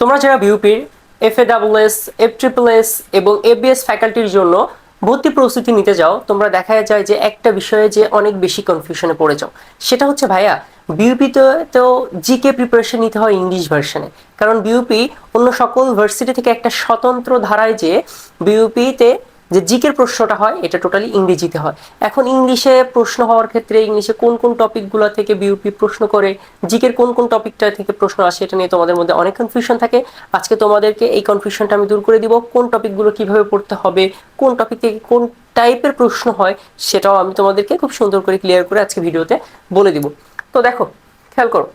তোমরা যারা বিউপির F A double S F triple S এবং এবিএস ফ্যাকাল্টির জন্য ভর্তি প্রস্তুতি নিতে যাও, তোমরা দেখা যায় যে একটা বিষয়ে যে অনেক বেশি কনফিউশনে পড়ে যাও। সেটা হচ্ছে, ভাইয়া বিউপিতে তো জিকে প্রিপারেশন নিতে হয় ইংলিশ ভার্সনে কারণ বিউপি অন্য সকল ভার্সিটি থেকে একটা স্বতন্ত্র ধারায় যে বিউপিতে যে জিকের প্রশ্নটা হয়, এটা টোটালি ইংরেজিতে হয়। এখন ইংলিশে প্রশ্ন হওয়ার ক্ষেত্রে ইংলিশে কোন কোন টপিকগুলো থেকে বিউপি প্রশ্ন করে, জিকের কোন কোন টপিকটা থেকে প্রশ্ন আসে, এটা নিয়ে তোমাদের মধ্যে অনেক কনফিউশন থাকে। আজকে তোমাদেরকে এই কনফিউশনটা আমি দূর করে দিব, কোন টপিকগুলো কীভাবে পড়তে হবে, কোন টপিক থেকে কোন টাইপের প্রশ্ন হয়, সেটাও আমি তোমাদেরকে খুব সুন্দর করে ক্লিয়ার করে আজকে ভিডিওতে বলে দিব। তো দেখো, খেয়াল করো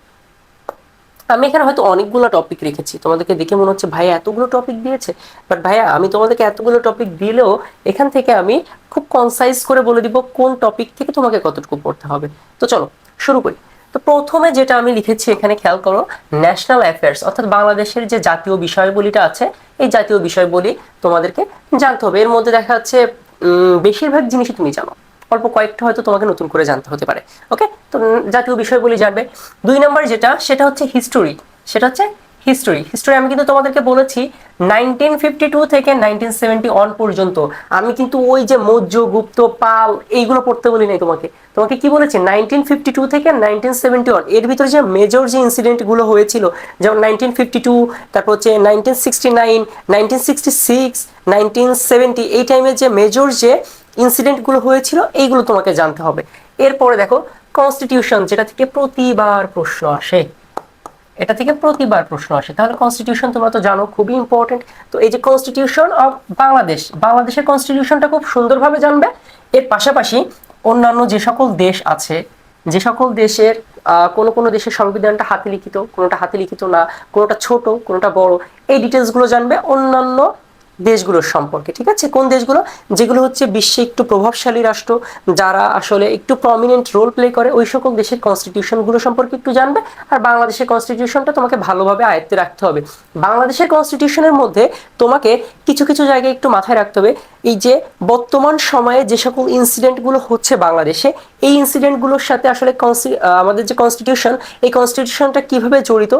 আমি এখানে হয়তো অনেকগুলো টপিক রেখেছি। তোমাদেরকে দেখে মনে হচ্ছে ভাইয়া এতগুলো টপিক দিয়েছে? বাট ভাইয়া, আমি তোমাদেরকে এতগুলো টপিক দিলেও এখান থেকে আমি খুব কনসাইজ করে বলে দিব কোন টপিক থেকে তোমাকে কতটুকু পড়তে হবে। তো চলো, শুরু করি। তো প্রথমে যেটা আমি লিখেছি, এখানে খেয়াল করো ন্যাশনাল অ্যাফেয়ার্স অর্থাৎ বাংলাদেশের যে জাতীয় বিষয়বলিটা আছে, এই জাতীয় বিষয়বলি তোমাদেরকে জানতে হবে। এর মধ্যে দেখা যাচ্ছে বেশিরভাগ জিনিসই তুমি জানো। অল্প কয়েকটা হয়তো তোমাকে নতুন করে জানতে হতে পারে ওকে তো জাতীয় বিষয়গুলি জানবে। দুই নম্বর যেটা, সেটা হচ্ছে হিস্টোরি সেটা হচ্ছে হিস্টোরি হিস্টোরি আমি কিন্তু তোমাদেরকে বলেছি নাইনটিন ফিফটি টু থেকে নাইনটিন সেভেন্টি ওয়ান পর্যন্ত। আমি কিন্তু ওই যে মৌর্য, গুপ্ত, পাল, এইগুলো পড়তে বলি নাই তোমাকে। তোমাকে কি বলেছি? নাইনটিন ফিফটি টু থেকে নাইনটিন সেভেন্টি ওয়ানের ভিতরে যে মেজর যে ইনসিডেন্টগুলো হয়েছিল, যেমন নাইনটিন ফিফটি টু তারপর হচ্ছে nineteen sixty nine nineteen sixty six nineteen seventy এই টাইমের যে মেজর যে ইনসিডেন্টগুলো হয়েছিল, এইগুলো তোমাকে জানতে হবে। এরপরে দেখো কনস্টিটিউশন যেটা থেকে প্রতিবার প্রশ্ন আসে। এটা থেকে প্রতিবার প্রশ্ন আসে। তাহলে কনস্টিটিউশন তোমরা তো জানো, খুবই ইম্পর্টেন্ট তো এই যে কনস্টিটিউশন অফ বাংলাদেশ বাংলাদেশের কনস্টিটিউশনটা খুব সুন্দরভাবে জানবে। এর পাশাপাশি অন্যান্য যে সকল দেশ আছে, যে সকল দেশের কোনো কোনো দেশের সংবিধানটা হাতে লিখিত, কোনোটা হাতে লিখিত না, কোনোটা ছোট, কোনোটা বড়, এই ডিটেলসগুলো জানবে। অন্যান্য দেশগুলোর সম্পর্কে, ঠিক আছে? কোন দেশগুলো? যেগুলো হচ্ছে বিশ্বে একটু প্রভাবশালী রাষ্ট্র, যারা আসলে একটু প্রমিনেন্ট রোল প্লে করে, ওই সকল দেশের কনস্টিটিউশনগুলো সম্পর্কে একটু জানবে, আর বাংলাদেশের কনস্টিটিউশনটা তোমাকে ভালোভাবে আয়ত্তে রাখতে হবে। বাংলাদেশের কনস্টিটিউশনের মধ্যে তোমাকে কিছু কিছু জায়গায় একটু মাথায় রাখতে হবে, এই যে বর্তমান সময়ে যে সকল ইনসিডেন্টগুলো হচ্ছে বাংলাদেশে এই ইনসিডেন্টগুলোর সাথে আসলে আমাদের যে কনস্টিটিউশন এই কনস্টিটিউশনটা কীভাবে জড়িত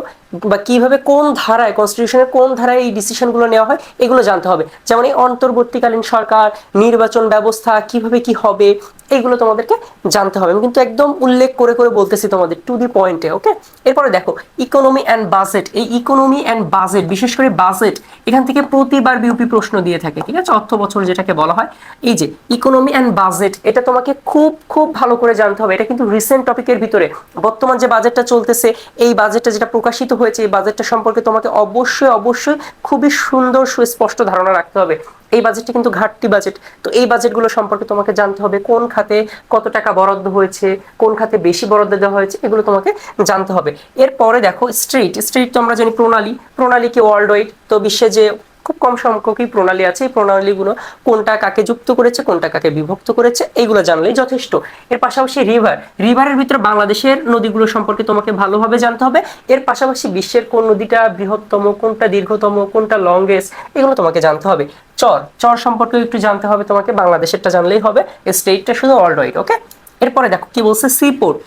বা কীভাবে কোন ধারায় কনস্টিটিউশনের কোন ধারায় এই ডিসিশনগুলো নেওয়া হয়, এগুলো জানতে হবে। যেমন এই অন্তর্বর্তীকালীন সরকার, নির্বাচন ব্যবস্থা, কীভাবে কি হবে এইগুলো তোমাদেরকে জানতে হবে। কিন্তু একদম উল্লেখ করে করে বলতেছি তোমাদের টু দি পয়েন্টে ওকে এরপরে দেখো ইকোনমি অ্যান্ড বাজেট এই ইকোনমি অ্যান্ড বাজেট বিশেষ করে বাজেট এখান থেকে প্রতিবার বিউপি প্রশ্ন দিয়ে থাকে, ঠিক আছে? অর্থ বছর যেটাকে বলা হয়। এই যে ইকোনমি অ্যান্ড বাজেট এটা তোমাকে খুব খুব ভালো করে জানতে হবে। এটা কিন্তু রিসেন্ট টপিকের ভিতরে। বর্তমান যে বাজেটটা চলতেছে, এই বাজেটটা যেটা প্রকাশিত হয়েছে, এই বাজেটটা সম্পর্কে তোমাকে অবশ্যই অবশ্যই খুবই সুন্দর, সুস্পষ্ট ধারণা রাখতে হবে। এই বাজেটটি কিন্তু ঘাটতি বাজেট তো এই বাজেটগুলো সম্পর্কে তোমাকে জানতে হবে, কোন খাতে কত টাকা বরাদ্দ হয়েছে, কোন খাতে বেশি বরাদ্দ দেওয়া হয়েছে, এগুলো তোমাকে জানতে হবে। এরপরে দেখো স্ট্রিট স্ট্রিট তো আমরা জানি প্রণালী। প্রণালী কি ওয়ার্ল্ড ওয়াইড তো বিশ্বে যে খুব কম সংখ্যকই প্রণালী আছে। এই প্রণালীগুলো কোনটা কাকে যুক্ত করেছে, কোনটা কাকে বিভক্ত করেছে, এইগুলো জানলেই যথেষ্ট। এর পাশাপাশি রিভার রিভারের ভিতরে বাংলাদেশের নদীগুলো সম্পর্কে তোমাকে ভালোভাবে জানতে হবে। এর পাশাপাশি বিশ্বের কোন নদীটা বৃহত্তম, কোনটা দীর্ঘতম, কোনটা লংগেস্ট এগুলো তোমাকে জানতে হবে। চর চর সম্পর্কে একটু জানতে হবে তোমাকে, বাংলাদেশেরটা জানলেই হবে। স্টেটটা শুধু ওয়ার্ল্ড ওয়াইড ওকে এরপরে দেখো, কি বলছে সি পোর্ট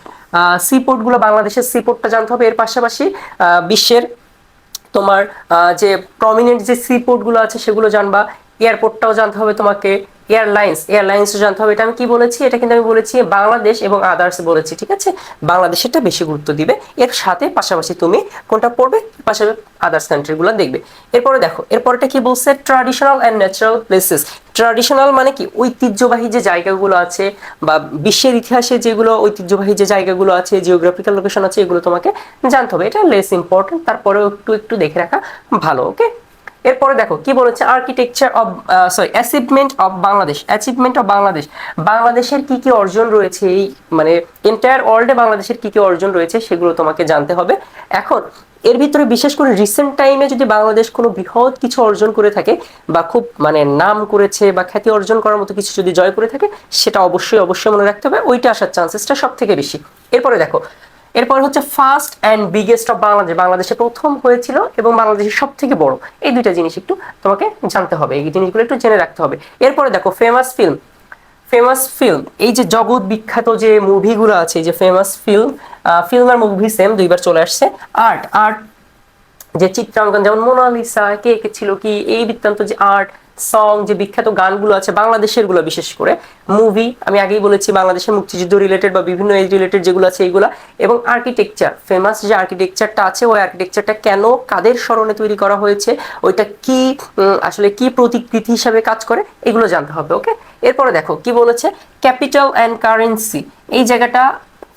সি পোর্টগুলো বাংলাদেশের সি পোর্টটা জানতে হবে। এর পাশাপাশি বিশ্বের তোমার যে প্রমিনেন্ট যে সি পোর্টগুলো আছে সেগুলো জানবা এয়ারপোর্টটাও জানতে হবে তোমাকে। এয়ারলাইন্স এয়ারলাইন্সও জানতে হবে। এটা আমি কি বলেছি? এটা কিন্তু আমি বলেছি বাংলাদেশ এবং আদার্স বলেছি, ঠিক আছে? বাংলাদেশেরটা বেশি গুরুত্ব দিবে। এর সাথে পাশাপাশি তুমি কোনটা পড়বে? পাশাপাশি আদার্স কান্ট্রিগুলো দেখবে। এরপরে দেখো, এরপরটা কি বলছে? Traditional and natural places traditional মানে কি? ঐতিহ্যবাহী যে জায়গাগুলো আছে বা বিশ্বের ইতিহাসে যেগুলো ঐতিহ্যবাহী যে জায়গাগুলো আছে জিওগ্রাফিক্যাল লোকেশন আছে, এগুলো তোমাকে জানতে হবে। এটা লেস ইম্পর্টেন্ট তারপরেও একটু একটু দেখে রাখা ভালো ওকে এরপরে দেখো, কি বলেছে? Architecture of sorry achievement of Bangladesh achievement of Bangladesh বাংলাদেশের কি কি অর্জন রয়েছে? এই মানে এন্টায়ার ওয়ার্ল্ডে বাংলাদেশের কি কি অর্জন রয়েছে সেগুলো তোমাকে জানতে হবে। এখন, এর ভিতরে বিশেষ করে রিসেন্ট টাইমে যদি বাংলাদেশ কোনো বৃহৎ কিছু অর্জন করে থাকে বা খুব মানে নাম করেছে বা খ্যাতি অর্জন করার মতো কিছু যদি জয় করে থাকে, সেটা অবশ্যই অবশ্যই মনে রাখতে হবে। ওইটা আসার চান্সেসটা সব থেকে বেশি। এরপরে দেখো এরপর হচ্ছে first and biggest of Bangladesh বাংলাদেশে প্রথম হয়েছিল এবং বাংলাদেশের সব থেকে বড়। এই দুইটা জিনিস একটু তোমাকে জানতে হবে, এই জিনিসগুলো একটু জেনে রাখতে হবে। এরপরে দেখো ফেমাস ফিল্ম ফেমাস ফিল্ম এই যে জগৎ বিখ্যাত যে মুভিগুলো আছে যে ফেমাস ফিল্ম ফিল্ম আর মুভি সেম দুইবার চলে আসছে। আর্ট আর্ট যে চিত্রাঙ্কন, যেমন মোনালিসা, কে কে ছিল কি, এই বৃত্তান্ত যে আর্ট সং যে বিখ্যাত গানগুলো আছে বাংলাদেশেরগুলো বিশেষ করে মুভি আমি আগেই বলেছি বাংলাদেশের মুক্তিযুদ্ধ রিলেটেড বা বিভিন্ন এজ রিলেটেড যেগুলো আছে এইগুলা, এবং আর্কিটেকচার ফেমাস যে আর্কিটেকচারটা আছে, ওই আর্কিটেকচারটা কেন, কাদের স্মরণে তৈরি করা হয়েছে, ওইটা কি আসলে কি প্রতিকৃতি হিসাবে কাজ করে, এগুলো জানতে হবে ওকে এরপরে দেখো, কি বলেছে? ক্যাপিটাল অ্যান্ড কারেন্সি এই জায়গাটা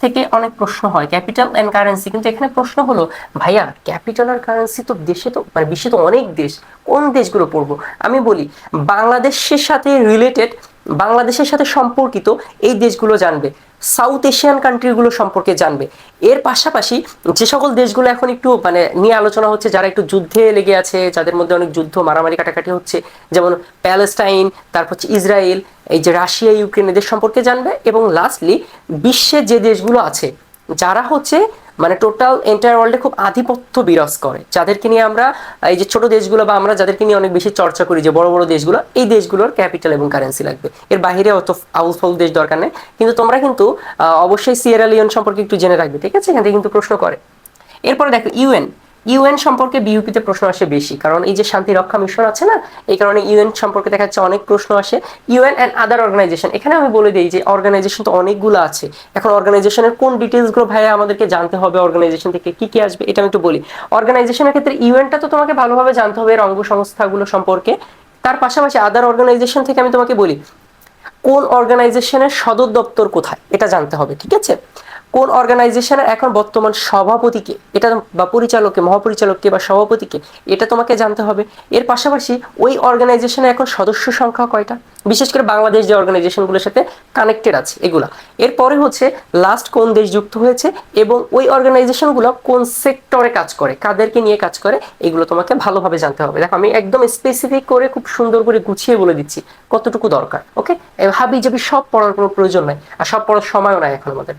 থেকে অনেক প্রশ্ন হয় ক্যাপিটাল অ্যান্ড কারেন্সি কিন্তু এখানে প্রশ্ন হলো, ভাইয়া ক্যাপিটাল আর কারেন্সি তো দেশে তো মানে বিশ্বে তো অনেক দেশ, কোন দেশগুলো পড়ব? আমি বলি, বাংলাদেশের সাথে রিলেটেড বাংলাদেশের সাথে সম্পর্কিত এই দেশগুলো জানবে সাউথ এশিয়ান কান্ট্রিগুলো সম্পর্কে জানবে। এর পাশাপাশি যে সকল দেশগুলো এখন একটু মানে নিয়ে আলোচনা হচ্ছে, যারা একটু যুদ্ধে লেগে আছে, যাদের মধ্যে অনেক যুদ্ধ মারামারি কাটাকাটি হচ্ছে, যেমন প্যালেস্টাইন তারপর হচ্ছে ইসরায়েল এই যে রাশিয়া ইউক্রেন এদের সম্পর্কে জানবে। এবং লাস্টলি বিশ্বের যে দেশগুলো আছে, যারা হচ্ছে মানে টোটাল এন্টায়ার ওয়ার্ল্ডে খুব আধিপত্য বিরাজ করে। যাদেরকে নিয়ে আমরা, এই যে ছোট দেশগুলো বা আমরা যাদেরকে নিয়ে অনেক বেশি চর্চা করি, যে বড় বড় দেশগুলো, এই দেশগুলোর ক্যাপিটাল এবং কারেন্সি লাগবে। এর বাইরে অত আউল ফাউল দেশ দরকার নেই। কিন্তু তোমরা কিন্তু অবশ্যই সিয়েরা লিওন সম্পর্কে একটু জেনে রাখবে, ঠিক আছে? এখান থেকে কিন্তু প্রশ্ন করে। এরপরে দেখো ইউএন ইউএন সম্পর্কে বিউপিতে প্রশ্ন আসে বেশি, কারণ এই যে শান্তি রক্ষা মিশন আছে না, এই কারণে ইউএন সম্পর্কে দেখা যাচ্ছে অনেক প্রশ্ন আসে। ইউএন অ্যান্ড আদার অর্গানাইজেশন এখানে আমি বলে দিই যে অর্গানাইজেশন তো অনেকগুলো আছে। এখন অর্গানাইজেশনের কোন ডিটেলসগুলো ভাইয়া আমাদেরকে জানতে হবে অর্গানাইজেশন থেকে কি কি আসবে, এটা আমি একটু বলি। অর্গানাইজেশনের ক্ষেত্রে ইউএনটা তো তোমাকে ভালোভাবে জানতে হবে এর অঙ্গ সংস্থাগুলো সম্পর্কে। তার পাশাপাশি আদার অর্গানাইজেশন থেকে আমি তোমাকে বলি, কোন অর্গানাইজেশনের সদর দপ্তর কোথায়, এটা জানতে হবে, ঠিক আছে? কোন অর্গানাইজেশনের এখন বর্তমান সভাপতিকে, এটা বা পরিচালককে, মহাপরিচালককে বা সভাপতিকে, এটা তোমাকে জানতে হবে। এর পাশাপাশি ওই অর্গানাইজেশনের এখন সদস্য সংখ্যা কয়টা? বিশেষ করে বাংলাদেশ যে অর্গানাইজেশনগুলোর সাথে কানেক্টেড আছে, এগুলা। এরপরে হচ্ছে লাস্ট কোন দেশ যুক্ত হয়েছে এবং ওই অর্গানাইজেশনগুলো কোন সেক্টরে কাজ করে, কাদেরকে নিয়ে কাজ করে, এগুলো তোমাকে ভালোভাবে জানতে হবে। দেখো, আমি একদম স্পেসিফিক করে খুব সুন্দর করে গুছিয়ে বলে দিচ্ছি কতটুকু দরকার ওকে হাবি জাবি সব পড়ার কোনো প্রয়োজন নাই, আর সব পড়ার সময়ও নাই এখন আমাদের।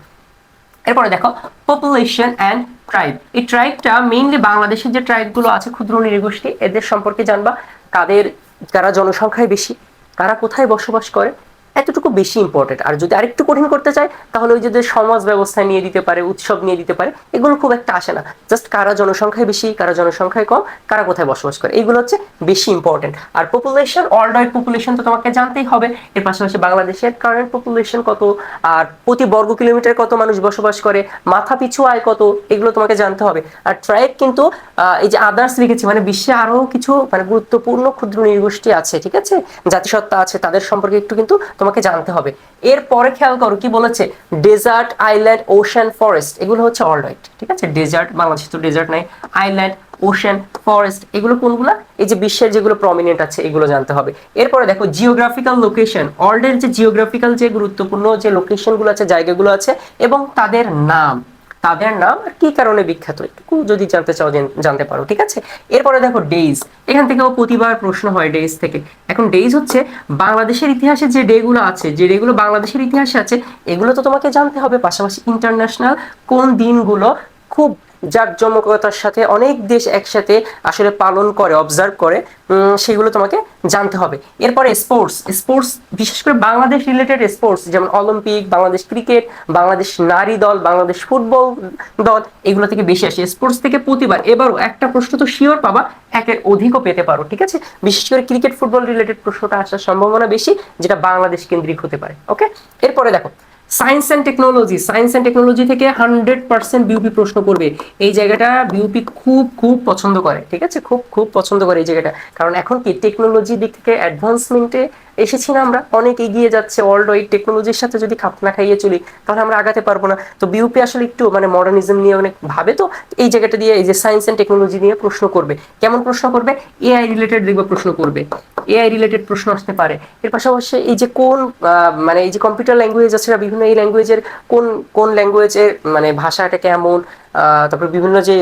এরপরে দেখো পপুলেশন অ্যান্ড ট্রাইব এই ট্রাইবটা মেইনলি বাংলাদেশের যে ট্রাইবগুলো আছে, ক্ষুদ্র নৃগোষ্ঠী, এদের সম্পর্কে জানবা। তাদের, যারা জনসংখ্যায় বেশি, তারা কোথায় বসবাস করে? বেশি ইম্পর্টেন্ট আর যদি আরেকটু কঠিন করতে চায়, তাহলে ওই যে যে সমাজ ব্যবস্থা নিয়ে দিতে পারে, উৎসব নিয়ে দিতে পারে, এগুলো খুব একটা আসে না। জাস্ট কারা জনসংখ্যায় বেশি, কারা জনসংখ্যায় কম, কারা কোথায় বসবাস করে এইগুলো হচ্ছে বেশি ইম্পর্টেন্ট আর পপুলেশন ওয়ার্ল্ড ওয়াইড পপুলেশন তো তোমাকে জানতেই হবে। এর পাশাপাশি বাংলাদেশের কারেন্ট পপুলেশন কত, আর প্রতি বর্গ কিলোমিটার কত মানুষ বসবাস করে, মাথা পিছু আয় কত, এগুলো তোমাকে জানতে হবে। আর ট্রাইব কিন্তু এই যে আদার্স লিখেছি মানে বিশ্বে আরও কিছু মানে গুরুত্বপূর্ণ, ক্ষুদ্র নৃগোষ্ঠী আছে, ঠিক আছে? জাতিসত্তা আছে, তাদের সম্পর্কে একটু কিন্তু তোমাকে জানতে হবে। এরপরে খেয়াল করো কি বলেছে? ডেজার্ট আইল্যান্ড ওশান ফরেস্ট এগুলো হচ্ছে অল রাইট ঠিক আছে? ডেজার্ট বাংলাদেশে তো ডেজার্ট নাই। আইল্যান্ড ওশান ফরেস্ট এগুলো কোনগুলা? এই যে বিশ্বের যেগুলো প্রমিনেন্ট আছে, এগুলো জানতে হবে। এরপরে দেখো জিওগ্রাফিক্যাল লোকেশন ওয়ার্ল্ডের যে জিওগ্রাফিক্যাল যে গুরুত্বপূর্ণ যে লোকেশনগুলো আছে, জায়গাগুলো আছে, এবং তাদের নাম। তাদের নাম আর কি কারণে বিখ্যাত? একটু যদি জানতে চাও জানতে পারো, ঠিক আছে? এরপরে দেখো ডেইজ এখান থেকেও প্রতিবার প্রশ্ন হয় ডেইজ থেকে। এখন ডেইজ হচ্ছে বাংলাদেশের ইতিহাসে যে ডে গুলো আছে, যে ডে গুলো বাংলাদেশের ইতিহাসে আছে, এগুলো তো তোমাকে জানতে হবে। পাশাপাশি ইন্টারন্যাশনাল কোন দিনগুলো খুব জাঁকজমকতার সাথে অনেক দেশ একসাথে আসলে পালন করে অবজার্ভ করে সেগুলো তোমাকে জানতে হবে। এরপরে স্পোর্টস স্পোর্টস বিশেষ করে বাংলাদেশ রিলেটেড স্পোর্টস যেমন অলিম্পিক বাংলাদেশ ক্রিকেট বাংলাদেশ নারী দল, বাংলাদেশ ফুটবল দল, এগুলো থেকে বেশি আসে। স্পোর্টস থেকে প্রতিবার, এবারও একটা প্রশ্ন তো শিওর পাবা, একের অধিকও পেতে পারো, ঠিক আছে? বিশেষ করে ক্রিকেট ফুটবল রিলেটেড প্রশ্নটা আসার সম্ভাবনা বেশি, যেটা বাংলাদেশ কেন্দ্রিক হতে পারে ওকে এরপরে দেখো science and technology science and technology থেকে হান্ড্রেড পার্সেন্ট বিউপি প্রশ্ন করবে। এই জায়গাটা বিউপি খুব খুব পছন্দ করে, ঠিক আছে? খুব খুব পছন্দ করে এই জায়গাটা। কারণ এখন কি টেকনোলজির দিক থেকে অ্যাডভান্সমেন্টে এসেছি না আমরা, অনেক এগিয়ে যাচ্ছে ওয়ার্ল্ড ওয়াইড টেকনোলজির সাথে যদি খাপ না খাইয়ে চলি, তাহলে আমরা আগাতে পারব না। তো বিউপি আসলে একটু মানে মডার্নিজম নিয়ে অনেক ভাবে তো, এই জায়গাটা দিয়ে এই যে সায়েন্স অ্যান্ড টেকনোলজি নিয়ে প্রশ্ন করবে। কেমন প্রশ্ন করবে? এআই রিলেটেড দেখবে প্রশ্ন করবে। এআই রিলেটেড প্রশ্ন আসতে পারে। এর পাশাপাশি এই যে কোন মানে এই যে কম্পিউটার ল্যাঙ্গুয়েজ আছে বিভিন্ন এই ল্যাঙ্গুয়েজের কোন কোন ল্যাঙ্গুয়েজের মানে ভাষাটা কেমন তারপর বিভিন্ন যে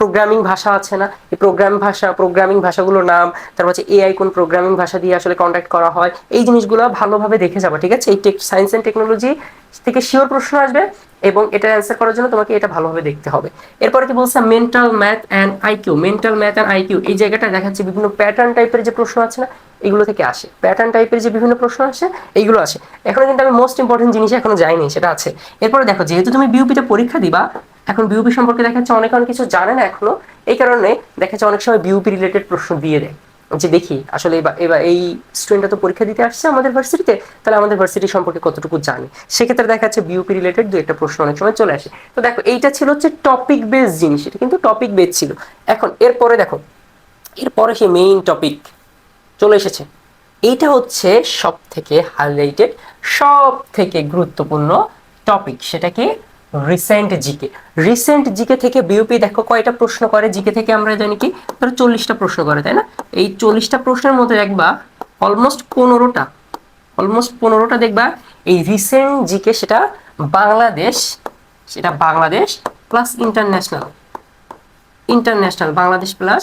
প্রোগ্রামিং ভাষা আছে না, এই প্রোগ্রামিং ভাষা প্রোগ্রামিং ভাষাগুলোর নাম, তারপর হচ্ছে এআই কোন প্রোগ্রামিং ভাষা দিয়ে আসলে কন্ট্যাক্ট করা হয়, এই জিনিসগুলো ভালোভাবে দেখে যাব, ঠিক আছে? এই টেক সায়েন্স অ্যান্ড টেকনোলজি থেকে শিওর প্রশ্ন আসবে এবং এটা অ্যান্সার করার জন্য তোমাকে এটা ভালোভাবে দেখতে হবে। এরপরে কি বলছে? Mental math and IQ mental math and IQ এই জায়গাটা দেখাচ্ছে বিভিন্ন প্যাটার্ন টাইপের যে প্রশ্ন আছে না, এগুলো থেকে আসে। প্যাটার্ন টাইপের যে বিভিন্ন প্রশ্ন আসে, এইগুলো আসে। এখনও কিন্তু আমি মোস্ট ইম্পর্টেন্ট জিনিস এখনও যাইনি, সেটা আছে। এরপরে দেখো, যেহেতু তুমি বিউপিতে পরীক্ষা দিবা এখন বিউপি সম্পর্কে দেখা যাচ্ছে অনেক অনেক কিছু জানে না এখনও। এই কারণে দেখা যাচ্ছে অনেক সময় বিউপি রিলেটেড প্রশ্ন দিয়ে দেয়। যে দেখি, আসলে এবার এই স্টুডেন্টটা তো পরীক্ষা দিতে আসছে আমাদের ভার্সিটিতে তাহলে আমাদের ভার্সিটি সম্পর্কে কতটুকু জানে? সেক্ষেত্রে দেখা যাচ্ছে বিউপি রিলেটেড দু একটা প্রশ্ন অনেক সময় চলে আসে। তো দেখো, এইটা ছিল হচ্ছে টপিক বেস জিনিস, এটা কিন্তু টপিক বেস ছিল। এখন এরপরে দেখো, এরপরে সে মেইন টপিক চলে এসেছে। এইটা হচ্ছে সব থেকে হাইলাইটেড সব থেকে গুরুত্বপূর্ণ টপিক সেটা কি রিসেন্ট জিকে রিসেন্ট জিকে থেকে বিউপি দেখো কয়টা প্রশ্ন করে? জিকে থেকে আমরা জানি কি? ধরো চল্লিশটা প্রশ্ন করে, তাই না? এই চল্লিশটা প্রশ্নের মধ্যে দেখবা অলমোস্ট পনেরোটা অলমোস্ট পনেরোটা দেখবা এই রিসেন্ট জিকে সেটা বাংলাদেশ সেটা Bangladesh plus international international Bangladesh plus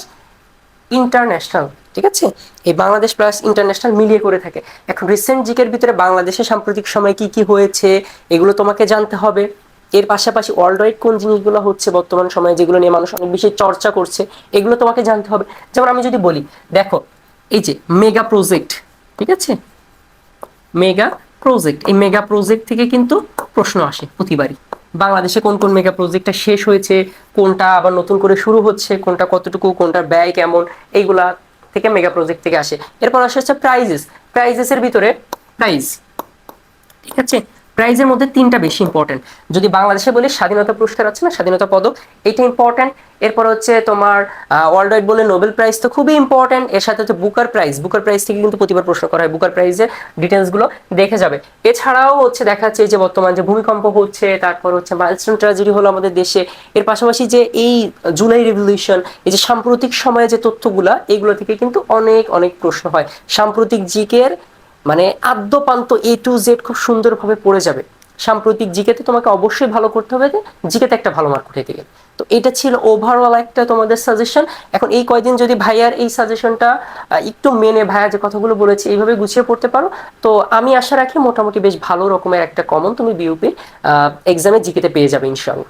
international ঠিক আছে? এই বাংলাদেশ প্লাস ইন্টারন্যাশনাল মিলিয়ে করে থাকে। এখন রিসেন্ট জিকের ভিতরে বাংলাদেশে সাম্প্রতিক সময় কি কি হয়েছে, এগুলো তোমাকে জানতে হবে। এর পাশাপাশি ওয়ার্ল্ড কোন জিনিসগুলো হচ্ছে বর্তমান সময়ে যেগুলো নিয়ে মানুষ অনেক বেশি চর্চা করছে, এগুলো তোমাকে জানতে হবে। যেমন আমি যদি বলি, দেখো, এই যে মেগা প্রজেক্ট ঠিক আছে? মেগা প্রজেক্ট এই মেগা প্রজেক্ট থেকে কিন্তু প্রশ্ন আসে প্রতিবারই। বাংলাদেশে কোন কোন মেগা প্রজেক্টটা শেষ হয়েছে, কোনটা আবার নতুন করে শুরু হচ্ছে, কোনটা কতটুকু কোনটার ব্যয় কেমন, এইগুলা থেকে মেগা প্রজেক্ট থেকে আসে। এরপর আসে হচ্ছে প্রাইজেস প্রাইজেসের ভিতরে প্রাইজ ঠিক আছে? প্রাইজের মধ্যে তিনটা বেশি ইম্পর্টেন্ট যদি বাংলাদেশে বলি, স্বাধীনতা পুরস্কার আছে না, স্বাধীনতা পদক, এটা ইম্পর্টেন্ট এরপর হচ্ছে তোমার ওয়ার্ল্ড ওয়াইড বলে নোবেল প্রাইজ তো খুবই ইম্পর্টেন্ট এর সাথে হচ্ছে বুকার প্রাইজ বুকার প্রাইজ থেকে কিন্তু প্রতিবার প্রশ্ন করা হয়। বুকার প্রাইজের ডিটেলসগুলো দেখে যাবে। এছাড়াও হচ্ছে দেখা যাচ্ছে যে বর্তমান যে ভূমিকম্প হচ্ছে, তারপর হচ্ছে মাইলস্টোন ট্র্যাজেডি হলো আমাদের দেশে। এর পাশাপাশি যে এই জুলাই রেভলিউশন এই যে সাম্প্রতিক সময়ে যে তথ্যগুলা, এগুলো থেকে কিন্তু অনেক অনেক প্রশ্ন হয়। সাম্প্রতিক জিকের মানে আদ্যপান্ত এ টু জেড খুব সুন্দরভাবে পড়ে যাবে। সাম্প্রতিক জিকেতে তোমাকে অবশ্যই ভালো করতে হবে যে জিকেতে একটা ভালো মার্ক উঠাইতে গেলে। তো এটা ছিল ওভারঅল একটা তোমাদের সাজেশন এখন এই কয়দিন যদি ভাইয়ার এই সাজেশনটা একটু মেনে ভাইয়া যে কথাগুলো বলেছে, এইভাবে গুছিয়ে পড়তে পারো। তো আমি আশা রাখি মোটামুটি বেশ ভালো রকমের একটা কমন তুমি বিউপি এক্সামে জিকেতে পেয়ে যাবে ইনশাল্লাহ